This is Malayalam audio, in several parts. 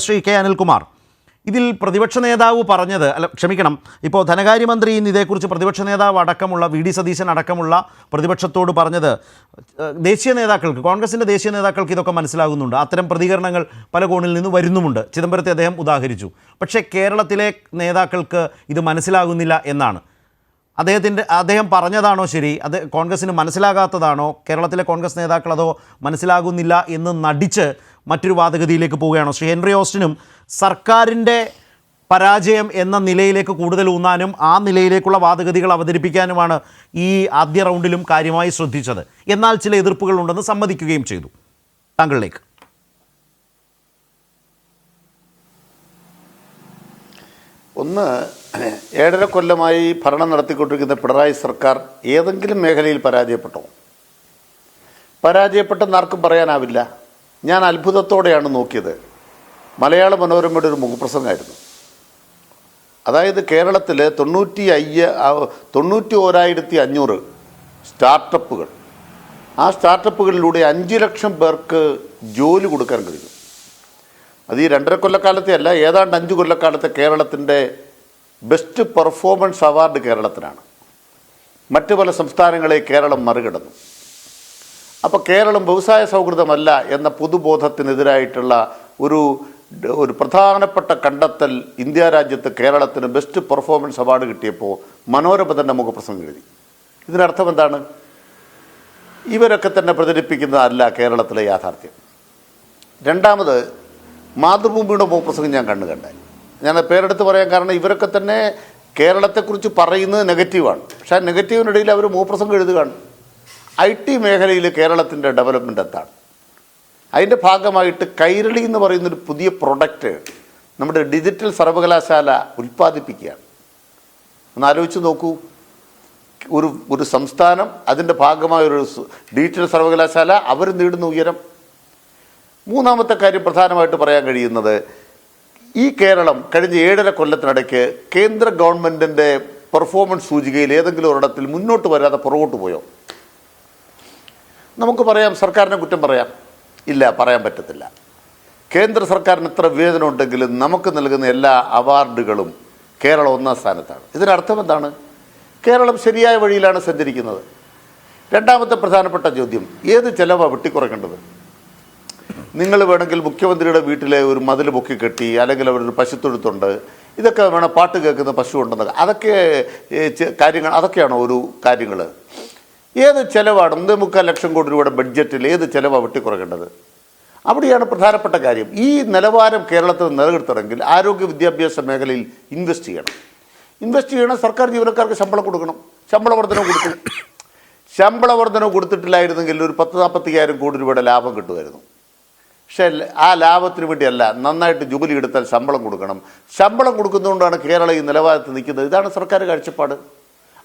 ശ്രീ കെ അനിൽകുമാർ. ഇതിൽ പ്രതിപക്ഷ നേതാവ് പറഞ്ഞത് അല്ല ക്ഷമിക്കണം ഇപ്പോൾ ധനകാര്യമന്ത്രി ഇന്ന് ഇതേക്കുറിച്ച് പ്രതിപക്ഷ നേതാവ് അടക്കമുള്ള വി ഡി സതീശൻ അടക്കമുള്ള പ്രതിപക്ഷത്തോട് പറഞ്ഞത് ദേശീയ നേതാക്കൾക്ക് കോൺഗ്രസിന്റെ ദേശീയ നേതാക്കൾക്ക് ഇതൊക്കെ മനസ്സിലാകുന്നുണ്ട്. അത്തരം പ്രതികരണങ്ങൾ പല കോണിൽ നിന്ന് വരുന്നുമുണ്ട്. ചിദംബരത്തെ അദ്ദേഹം ഉദാഹരിച്ചു. പക്ഷേ കേരളത്തിലെ നേതാക്കൾക്ക് ഇത് മനസ്സിലാകുന്നില്ല എന്നാണ്. അദ്ദേഹത്തിന്റെ അദ്ദേഹം പറഞ്ഞതാണോ ശരി? അത് കോൺഗ്രസ്സിന് മനസ്സിലാകാത്തതാണോ? കേരളത്തിലെ കോൺഗ്രസ് നേതാക്കൾ അതോ മനസ്സിലാകുന്നില്ല എന്ന് നടിച്ച് മറ്റൊരു വാദഗതിയിലേക്ക് പോവുകയാണോ? ശ്രീ ഹെൻറി ഓസ്റ്റിനും സർക്കാരിന്റെ പരാജയം എന്ന നിലയിലേക്ക് കൂടുതൽ ഊന്നാനും ആ നിലയിലേക്കുള്ള വാദഗതികൾ അവതരിപ്പിക്കാനുമാണ് ഈ ആദ്യ റൗണ്ടിലും കാര്യമായി ശ്രദ്ധിച്ചത്. എന്നാൽ ചില എതിർപ്പുകൾ ഉണ്ടെന്ന് സമ്മതിക്കുകയും ചെയ്തു. താങ്കളിലേക്ക്. ഒന്ന് ഏഴര കൊല്ലമായി ഭരണം നടത്തിക്കൊണ്ടിരിക്കുന്ന പിണറായി സർക്കാർ ഏതെങ്കിലും മേഖലയിൽ പരാജയപ്പെട്ടോ? പരാജയപ്പെട്ടെന്ന് ആർക്കും പറയാനാവില്ല. ഞാൻ അത്ഭുതത്തോടെയാണ് നോക്കിയത്. മലയാള മനോരമയുടെ ഒരു മുഖപ്രസംഗമായിരുന്നു അതായത് കേരളത്തിൽ തൊണ്ണൂറ്റി അയ്യ തൊണ്ണൂറ്റി ഓരായിരത്തി അഞ്ഞൂറ് സ്റ്റാർട്ടപ്പുകൾ. ആ സ്റ്റാർട്ടപ്പുകളിലൂടെ അഞ്ച് ലക്ഷം പേർക്ക് ജോലി കൊടുക്കാൻ കഴിഞ്ഞു അത് ഈ രണ്ടര കൊല്ലക്കാലത്തെ അല്ല ഏതാണ്ട് അഞ്ച് കൊല്ലക്കാലത്തെ കേരളത്തിന്റെ ബെസ്റ്റ് പെർഫോമൻസ് അവാർഡ് കേരളത്തിനാണ്. മറ്റു പല സംസ്ഥാനങ്ങളെ കേരളം മറികടന്നു. അപ്പോൾ കേരളം വ്യവസായ സൗഹൃദമല്ല എന്ന പൊതുബോധത്തിനെതിരായിട്ടുള്ള ഒരു ഒരു പ്രധാനപ്പെട്ട കണ്ടെത്തൽ ഇന്ത്യ രാജ്യത്ത് കേരളത്തിന് ബെസ്റ്റ് പെർഫോമൻസ് അവാർഡ് കിട്ടിയപ്പോൾ മനോരമ തന്നെ മുഖപ്രസംഗം എഴുതി. ഇതിനർത്ഥം എന്താണ്? ഇവരൊക്കെ തന്നെ പ്രചരിപ്പിക്കുന്നതല്ല കേരളത്തിലെ യാഥാർത്ഥ്യം. രണ്ടാമത് മാതൃഭൂമിയുടെ പ്രസംഗം ഞാൻ കണ്ടു കണ്ടേ. ഞാൻ പേരെടുത്ത് പറയാൻ കാരണം ഇവരൊക്കെ തന്നെ കേരളത്തെക്കുറിച്ച് പറയുന്നത് നെഗറ്റീവാണ്. പക്ഷേ ആ നെഗറ്റീവിനിടയിൽ അവർ മൂപ്രസംഗം എഴുതുകയാണ്. ഐ ടി മേഖലയിൽ കേരളത്തിന്റെ ഡെവലപ്മെന്റ് എത്താണ് അതിന്റെ ഭാഗമായിട്ട് കൈരളി എന്ന് പറയുന്നൊരു പുതിയ പ്രൊഡക്റ്റ് നമ്മുടെ ഡിജിറ്റൽ സർവകലാശാല ഉൽപ്പാദിപ്പിക്കുകയാണ്. ഒന്ന് ആലോചിച്ച് നോക്കൂ. ഒരു ഒരു സംസ്ഥാനം അതിന്റെ ഭാഗമായ ഒരു ഡിജിറ്റൽ സർവകലാശാല അവർ നേടുന്ന ഉയരം മൂന്നാമത്തെ കാര്യം പ്രധാനമായിട്ട് പറയാൻ കഴിയുന്നത് ഈ കേരളം കഴിഞ്ഞ ഏഴര കൊല്ലത്തിനിടയ്ക്ക് കേന്ദ്ര ഗവൺമെന്റിന്റെ പെർഫോമൻസ് സൂചികയിൽ ഏതെങ്കിലും ഒരിടത്തിൽ മുന്നോട്ട് വരാതെ പുറകോട്ട് പോയോ? നമുക്ക് പറയാം സർക്കാരിനെ കുറ്റം പറയാം. ഇല്ല പറയാൻ പറ്റത്തില്ല. കേന്ദ്ര സർക്കാരിന് എത്ര വിവേചനം ഉണ്ടെങ്കിലും നമുക്ക് നൽകുന്ന എല്ലാ അവാർഡുകളും കേരളം ഒന്നാം സ്ഥാനത്താണ്. ഇതിനർത്ഥം എന്താണ്? കേരളം ശരിയായ വഴിയിലാണ് സഞ്ചരിക്കുന്നത്. രണ്ടാമത്തെ പ്രധാനപ്പെട്ട ചോദ്യം ഏത് ചെലവാണ് വെട്ടിക്കുറയ്ക്കേണ്ടത്? നിങ്ങൾ വേണമെങ്കിൽ മുഖ്യമന്ത്രിയുടെ വീട്ടിലെ ഒരു മതിൽ പൊക്കി കെട്ടി അല്ലെങ്കിൽ അവരൊരു പശുത്തൊഴുത്തുണ്ട് ഇതൊക്കെ വേണം പാട്ട് കേൾക്കുന്ന പശു ഉണ്ടെന്നൊക്കെ. അതൊക്കെ കാര്യങ്ങൾ അതൊക്കെയാണോ ഒരു കാര്യങ്ങൾ? ഏത് ചിലവാണ്? ഒന്നേ മുക്കാൽ ലക്ഷം കോടി രൂപയുടെ ബഡ്ജറ്റിൽ ഏത് ചിലവാണ് വെട്ടിക്കുറയ്ക്കേണ്ടത് അവിടെയാണ് പ്രധാനപ്പെട്ട കാര്യം. ഈ നിലവാരം കേരളത്തിൽ നിലനിർത്തണമെങ്കിൽ ആരോഗ്യ വിദ്യാഭ്യാസ മേഖലയിൽ ഇൻവെസ്റ്റ് ചെയ്യണം. ഇൻവെസ്റ്റ് ചെയ്യണം സർക്കാർ ജീവനക്കാർക്ക് ശമ്പളം കൊടുക്കണം. ശമ്പള വർധന കൊടുക്കണം ശമ്പള വർധന കൊടുത്തിട്ടില്ലായിരുന്നെങ്കിൽ ഒരു പത്ത് നാൽപ്പത്തിയായിരം കോടി രൂപയുടെ ലാഭം കിട്ടുമായിരുന്നു. പക്ഷേ ആ ലാഭത്തിന് വേണ്ടിയല്ല നന്നായിട്ട് ജോലി എടുത്താൽ ശമ്പളം കൊടുക്കണം. ശമ്പളം കൊടുക്കുന്നതുകൊണ്ടാണ് കേരളം ഈ നിലവാരത്തിൽ നിൽക്കുന്നത്. ഇതാണ് സർക്കാർ കാഴ്ചപ്പാട്.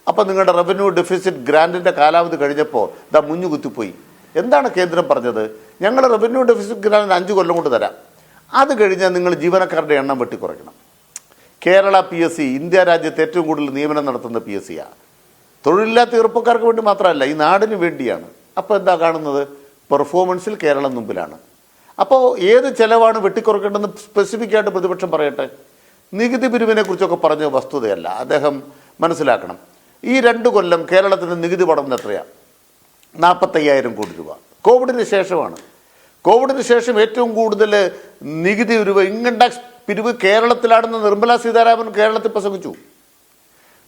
അപ്പം നിങ്ങളുടെ റവന്യൂ ഡെഫിസിറ്റ് ഗ്രാന്റിന്റെ കാലാവധി കഴിഞ്ഞപ്പോൾ ഇതാ മുഞ്ഞു കുത്തിപ്പോയി. എന്താണ് കേന്ദ്രം പറഞ്ഞത്? ഞങ്ങൾ റവന്യൂ ഡെഫിസിറ്റ് ഗ്രാൻഡ് അഞ്ച് കൊല്ലം കൊണ്ട് തരാം. അത് കഴിഞ്ഞാൽ നിങ്ങൾ ജീവനക്കാരുടെ എണ്ണം വെട്ടിക്കുറയ്ക്കണം. Kerala P S C India രാജ്യത്ത് ഏറ്റവും കൂടുതൽ നിയമനം നടത്തുന്ന പി എസ് സിയാണ് തൊഴിലില്ലാത്ത ചെറുപ്പക്കാർക്ക് വേണ്ടി മാത്രമല്ല ഈ നാടിന് വേണ്ടിയാണ്. അപ്പോൾ എന്താ കാണുന്നത്? പെർഫോമൻസിൽ കേരളം മുമ്പിലാണ്. അപ്പോൾ ഏത് ചെലവാണ് വെട്ടിക്കുറക്കേണ്ടതെന്ന് സ്പെസിഫിക് ആയിട്ട് പ്രതിപക്ഷം പറയട്ടെ? നികുതി പിരിവിനെ കുറിച്ചൊക്കെ പറഞ്ഞ വസ്തുതയല്ല. അദ്ദേഹം മനസ്സിലാക്കണം. ഈ രണ്ട് കൊല്ലം കേരളത്തിന് നികുതി പടം എത്രയാണ് നാൽപ്പത്തയ്യായിരം കോടി രൂപ. കോവിഡിന് ശേഷമാണ്. കോവിഡിന് ശേഷം ഏറ്റവും കൂടുതൽ നികുതി പിരിവ് ഇൻകം ടാക്സ് പിരിവ് കേരളത്തിലാണെന്ന് നിർമ്മല സീതാരാമൻ കേരളത്തിൽ പ്രസംഗിച്ചു.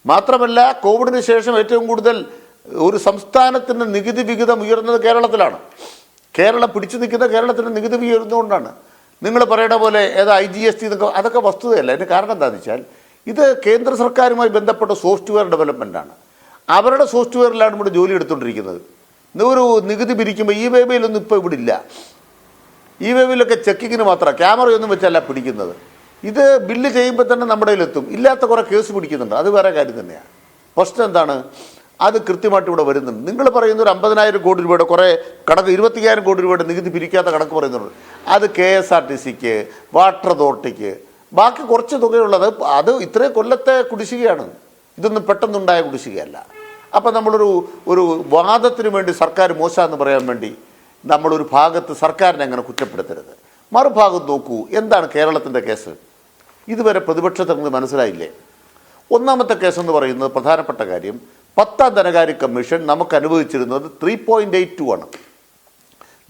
മാത്രമല്ല കോവിഡിന് ശേഷം ഏറ്റവും കൂടുതൽ ഒരു സംസ്ഥാനത്തിന്റെ നികുതി വിഹിതം ഉയർന്നത് കേരളത്തിലാണ്. കേരളം പിടിച്ചു നിൽക്കുന്ന കേരളത്തിന്റെ നികുതി ഉയരുന്നതുകൊണ്ടാണ്. നിങ്ങൾ പറയുന്ന പോലെ ഏതാ ഐ ജി എസ് ടി എന്നൊക്കെ അതൊക്കെ വസ്തുതയല്ല. അതിന്റെ കാരണം എന്താണെന്ന് വെച്ചാൽ ഇത് കേന്ദ്ര സർക്കാരുമായി ബന്ധപ്പെട്ട സോഫ്റ്റ്വെയർ ഡെവലപ്മെന്റാണ് അവരുടെ സോഫ്റ്റ്വെയറിലാണ് ഇവിടെ ജോലി എടുത്തുകൊണ്ടിരിക്കുന്നത്. ഒരു നികുതി പിരിക്കുമ്പോൾ ഈ വേബയിലൊന്നും ഇപ്പോൾ ഇവിടെ ഇല്ല. ഈ വേബിലൊക്കെ ചെക്കിങ്ങിന് മാത്രമാണ്. ക്യാമറയൊന്നും വെച്ചല്ല പിടിക്കുന്നത്. ഇത് ബില്ല് ചെയ്യുമ്പോൾ തന്നെ നമ്മുടെ കയ്യിലെത്തും. ഇല്ലാത്ത കുറേ കേസ് പിടിക്കുന്നുണ്ട്. അത് വേറെ കാര്യം തന്നെയാണ്. പ്രശ്നം എന്താണ്? അത് കൃത്യമായിട്ട് ഇവിടെ വരുന്നുണ്ട്. നിങ്ങൾ പറയുന്ന ഒരു അമ്പതിനായിരം കോടി രൂപയുടെ കുറേ കണക്ക് ഇരുപത്തിയ്യായിരം കോടി രൂപയുടെ നികുതി പിരിക്കാത്ത കണക്ക് പറയുന്നുണ്ട്. അത് കെ എസ് ആർ ടി സിക്ക് വാട്ടർ അതോറിറ്റിക്ക് ബാക്കി കുറച്ച് തുകയുള്ളത് അത് ഇത്രയും കൊല്ലത്തെ കുടിശ്ശികയാണ്. ഇതൊന്നും പെട്ടെന്നുണ്ടായ കുടിശ്ശികയല്ല. അപ്പം നമ്മളൊരു ഒരു വാദത്തിന് വേണ്ടി സർക്കാർ മോശമെന്ന് പറയാൻ വേണ്ടി നമ്മളൊരു ഭാഗത്ത് സർക്കാരിനെ അങ്ങനെ കുറ്റപ്പെടുത്തരുത്. മറുഭാഗം നോക്കൂ എന്താണ് കേരളത്തിന്റെ കേസ്? ഇതുവരെ പ്രതിപക്ഷത്തിന് മനസ്സിലായില്ലേ? ഒന്നാമത്തെ കേസെന്ന് പറയുന്നത് പ്രധാനപ്പെട്ട കാര്യം പത്താം ധനകാര്യ കമ്മീഷൻ നമുക്ക് അനുവദിച്ചിരുന്നത് ത്രീ പോയിന്റ് എയ്റ്റ് ടു ആണ്.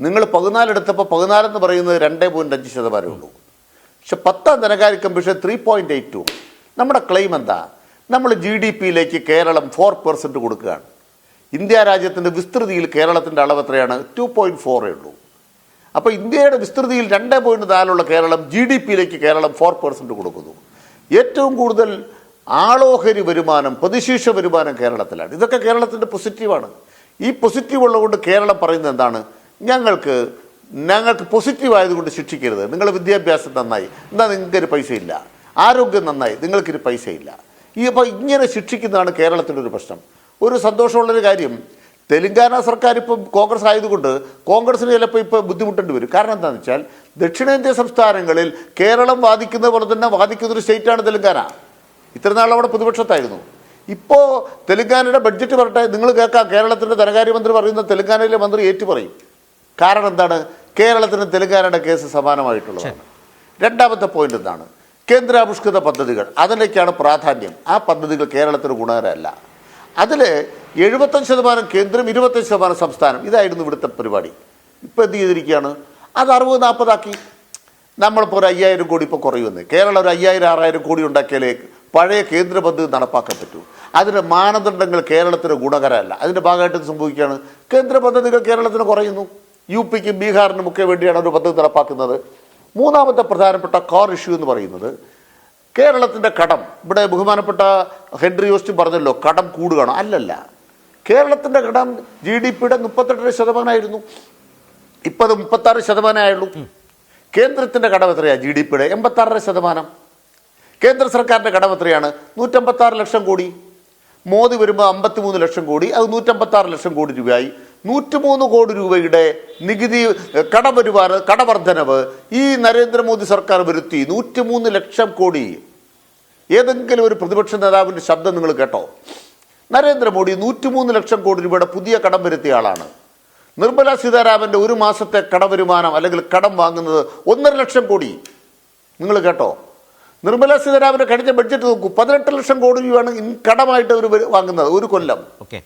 നിങ്ങൾ പതിനാലെടുത്തപ്പോൾ പതിനാലെന്ന് പറയുന്നത് രണ്ട് പോയിന്റ് അഞ്ച് ശതമാനമേ ഉള്ളൂ. പക്ഷെ പത്താം ധനകാര്യ commission three point eight two നമ്മുടെ ക്ലെയിം എന്താ? നമ്മൾ ജി ഡി പിയിലേക്ക് കേരളം ഫോർ പെർസെന്റ് കൊടുക്കുകയാണ്. ഇന്ത്യ രാജ്യത്തിന്റെ വിസ്തൃതിയിൽ കേരളത്തിന്റെ അളവ് എത്രയാണ്? ടു പോയിന്റ് ഫോറേ ഉള്ളൂ. അപ്പോൾ ഇന്ത്യയുടെ വിസ്തൃതിയിൽ രണ്ട് പോയിന്റ് നാലുള്ള കേരളം ജി ഡി പിയിലേക്ക് കേരളം ഫോർ പെർസെന്റ് കൊടുക്കുന്നു. ഏറ്റവും കൂടുതൽ ആളോഹരി വരുമാനം പ്രതിശീർഷ വരുമാനം കേരളത്തിലാണ്. ഇതൊക്കെ കേരളത്തിന്റെ പോസിറ്റീവാണ് ഈ പോസിറ്റീവ് ഉള്ളതുകൊണ്ട് കേരളം പറയുന്നത് എന്താണ്? ഞങ്ങൾക്ക് ഞങ്ങൾക്ക് പോസിറ്റീവ് ആയതുകൊണ്ട് ശിക്ഷിക്കരുത്. നിങ്ങളുടെ വിദ്യാഭ്യാസം നന്നായി. എന്നാൽ നിങ്ങൾക്കൊരു പൈസയില്ല. ആരോഗ്യം നന്നായി. നിങ്ങൾക്കൊരു പൈസയില്ല. ഈ അപ്പോൾ ഇങ്ങനെ ശിക്ഷിക്കുന്നതാണ് കേരളത്തിന്റെ ഒരു പ്രശ്നം. ഒരു സന്തോഷമുള്ളൊരു കാര്യം തെലങ്കാന സർക്കാർ ഇപ്പം കോൺഗ്രസ് ആയതുകൊണ്ട് കോൺഗ്രസിന് ചിലപ്പോൾ ഇപ്പോൾ ബുദ്ധിമുട്ടേണ്ടി വരും. കാരണം എന്താണെന്ന് വെച്ചാൽ ദക്ഷിണേന്ത്യ സംസ്ഥാനങ്ങളിൽ കേരളം വാദിക്കുന്ന പോലെ തന്നെ വാദിക്കുന്നൊരു സ്റ്റേറ്റാണ് തെലങ്കാന. ഇത്ര നാൾ അവിടെ പ്രതിപക്ഷത്തായിരുന്നു. ഇപ്പോൾ തെലുങ്കാനയുടെ ബഡ്ജറ്റ് പറട്ടെ നിങ്ങൾ കേൾക്കാം. കേരളത്തിന്റെ ധനകാര്യമന്ത്രി പറയുന്ന തെലുങ്കാനയിലെ മന്ത്രി ഏറ്റു പറയും. കാരണം എന്താണ്? കേരളത്തിന് തെലുങ്കാനയുടെ കേസ് സമാനമായിട്ടുള്ളതാണ്. രണ്ടാമത്തെ പോയിന്റ് എന്താണ്? കേന്ദ്രാവിഷ്കൃത പദ്ധതികൾ. അതിലേക്കാണ് പ്രാധാന്യം. ആ പദ്ധതികൾ കേരളത്തിന് ഗുണകരമല്ല. അതിൽ എഴുപത്തഞ്ച് ശതമാനം കേന്ദ്രം ഇരുപത്തഞ്ച് ശതമാനം സംസ്ഥാനം. ഇതായിരുന്നു ഇവിടുത്തെ പരിപാടി. ഇപ്പോൾ എന്ത് ചെയ്തിരിക്കുകയാണ്? അത് അറുപത് നാൽപ്പതാക്കി നമ്മളിപ്പോൾ ഒരു അയ്യായിരം കോടി ഇപ്പോൾ കുറയുമെന്ന്. കേരളം ഒരു അയ്യായിരം ആറായിരം കോടി ഉണ്ടാക്കിയാലേ പഴയ കേന്ദ്ര പദ്ധതി നടപ്പാക്കാൻ പറ്റൂ. അതിന്റെ മാനദണ്ഡങ്ങൾ കേരളത്തിന് ഗുണകരമല്ല. അതിന്റെ ഭാഗമായിട്ട് സംഭവിക്കുകയാണ്? കേന്ദ്ര പദ്ധതികൾ കേരളത്തിന് കുറയുന്നു. യു പിക്കും ബീഹാറിനും ഒക്കെ വേണ്ടിയാണ് ഒരു പദ്ധതി നടപ്പാക്കുന്നത്. മൂന്നാമത്തെ പ്രധാനപ്പെട്ട കോർ ഇഷ്യൂ എന്ന് പറയുന്നത് കേരളത്തിന്റെ കടം. ഇവിടെ ബഹുമാനപ്പെട്ട ഹെൻറി യോസ്റ്റും പറഞ്ഞല്ലോ കടം കൂടുകയാണ്. അല്ലല്ല. കേരളത്തിന്റെ കടം ജി ഡി പിയുടെ മുപ്പത്തെട്ടര ശതമാനമായിരുന്നു. ഇപ്പം അത് മുപ്പത്താറ് ശതമാനമായുള്ളൂ കേന്ദ്രത്തിന്റെ കടം എത്രയാണ് ജി ഡി പിയുടെ എൺപത്താറര ശതമാനം. കേന്ദ്ര സർക്കാരിന്റെ കടം എത്രയാണ്? നൂറ്റമ്പത്താറ് ലക്ഷം കോടി. മോദി വരുമ്പോൾ അമ്പത്തിമൂന്ന് ലക്ഷം കോടി. അത് നൂറ്റമ്പത്താറ് ലക്ഷം കോടി രൂപയായി. നൂറ്റിമൂന്ന് കോടി രൂപയുടെ നികുതി കടവരുമാന കടവർദ്ധനവ് ഈ നരേന്ദ്രമോദി സർക്കാർ വരുത്തി നൂറ്റിമൂന്ന് ലക്ഷം കോടി. ഏതെങ്കിലും ഒരു പ്രതിപക്ഷ നേതാവിന്റെ ശബ്ദം നിങ്ങൾ കേട്ടോ. നരേന്ദ്രമോദി നൂറ്റിമൂന്ന് ലക്ഷം കോടി രൂപയുടെ പുതിയ കടം വരുത്തിയ ആളാണ്. നിർമ്മല സീതാരാമന്റെ ഒരു മാസത്തെ കടവരുമാനം അല്ലെങ്കിൽ കടം വാങ്ങുന്നത് ഒന്നര ലക്ഷം കോടി. നിങ്ങൾ കേട്ടോ? നിർമ്മല സീതാരാമന്റെ കഴിഞ്ഞ ബഡ്ജറ്റ് നോക്കൂ. പതിനെട്ട് ലക്ഷം കോടി രൂപയാണ് ഇൻ കടമായിട്ട് അവർ വാങ്ങുന്നത്. ഒരു കൊല്ലം. ഓക്കെ.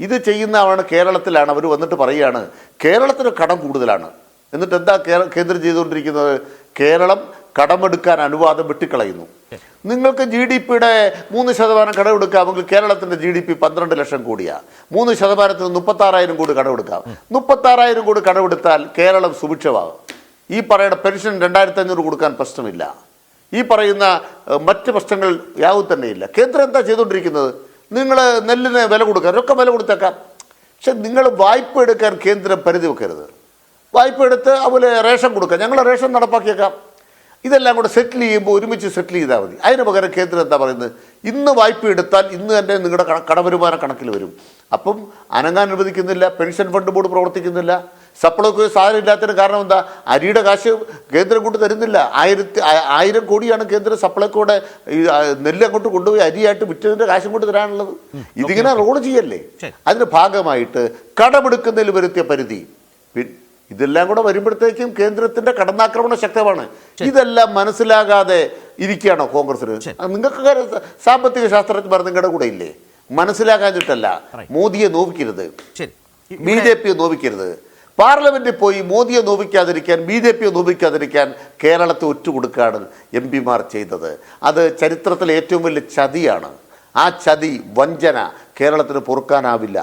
ഇത് ചെയ്യുന്നതാണ് കേരളത്തിലാണ്. അവർ വന്നിട്ട് പറയുകയാണ് കേരളത്തിന് കടം കൂടുതലാണ്. എന്നിട്ട് എന്താ കേന്ദ്രം ചെയ്തുകൊണ്ടിരിക്കുന്നത്? കേരളം കടമെടുക്കാൻ അനുവാദം വെട്ടിക്കളയുന്നു. നിങ്ങൾക്ക് ജി ഡി പിയുടെ മൂന്ന് ശതമാനം കടമെടുക്കാമെങ്കിൽ കേരളത്തിന്റെ ജി ഡി പി പന്ത്രണ്ട് ലക്ഷം കോടിയാണ് മൂന്ന് ശതമാനത്തിന് മുപ്പത്താറായിരം കോടി കടമെടുക്കാം. മുപ്പത്താറായിരം കോടി കടമെടുത്താൽ കേരളം സുഭിക്ഷമാകും. ഈ പറയുന്ന പെൻഷൻ രണ്ടായിരത്തി അഞ്ഞൂറ് കൊടുക്കാൻ പ്രശ്നമില്ല. ഈ പറയുന്ന മറ്റ് പ്രശ്നങ്ങൾ യാവും ഇല്ല. കേന്ദ്രം എന്താ ചെയ്തുകൊണ്ടിരിക്കുന്നത്? നിങ്ങൾ നെല്ലിന് വില കൊടുക്കാൻ ഒക്കെ വില കൊടുത്തേക്കാം. പക്ഷെ നിങ്ങൾ വായ്പ എടുക്കാൻ കേന്ദ്രം പരിധി വെക്കരുത്. വായ്പ എടുത്ത് അതുപോലെ റേഷൻ കൊടുക്കാം. ഞങ്ങൾ റേഷൻ നടപ്പാക്കിയേക്കാം. ഇതെല്ലാം കൂടെ സെറ്റിൽ ചെയ്യുമ്പോൾ ഒരുമിച്ച് സെറ്റിൽ ചെയ്താൽ മതി. അതിന് പകരം കേന്ദ്രം എന്താ പറയുന്നത്? ഇന്ന് വായ്പ എടുത്താൽ ഇന്ന് തന്നെ നിങ്ങളുടെ കടവരുമാന കണക്കിൽ വരും. അപ്പം അനങ്ങാൻ അനുവദിക്കുന്നില്ല പെൻഷൻ ഫണ്ട് ബോർഡ് പ്രവർത്തിക്കുന്നില്ല സപ്ലൈകോ സാധനം ഇല്ലാത്തതിന് കാരണം എന്താ? അരിയുടെ കാശ് കേന്ദ്രം കൊണ്ട് തരുന്നില്ല. ആയിരത്തി ആയിരം കോടിയാണ് കേന്ദ്രം സപ്ലൈക്കോടെ നെല്ല് അങ്ങോട്ട് കൊണ്ടുപോയി അരിയായിട്ട് വിറ്റതിന്റെ കാശും കൊണ്ട് തരാനുള്ളത്. ഇതിങ്ങനെ റോൾ ചെയ്യല്ലേ. അതിന് ഭാഗമായിട്ട് കടമെടുക്കുന്നതിൽ വരുത്തിയ പരിധി. ഇതെല്ലാം കൂടെ വരുമ്പോഴത്തേക്കും കേന്ദ്രത്തിന്റെ കടന്നാക്രമണം ശക്തമാണ്. ഇതെല്ലാം മനസ്സിലാകാതെ ഇരിക്കുകയാണോ കോൺഗ്രസിന് നിങ്ങൾക്ക് സാമ്പത്തിക ശാസ്ത്രജ്ഞർ നിങ്ങളുടെ കൂടെ ഇല്ലേ? മനസ്സിലാകാഞ്ഞിട്ടല്ല. മോദിയെ നോവിക്കരുത്. ബി ജെ പിയെ നോവിക്കരുത്. പാർലമെന്റിൽ പോയി മോദിയെ നോവിക്കാതിരിക്കാൻ ബി ജെ പിയെ നോവിക്കാതിരിക്കാൻ കേരളത്തെ ഒറ്റുകൊടുക്കുകയാണ് എം പിമാർ ചെയ്തത്. അത് ചരിത്രത്തിലെ ഏറ്റവും വലിയ ചതിയാണ്. ആ ചതി വഞ്ചന കേരളത്തിന് പൊറുക്കാനാവില്ല.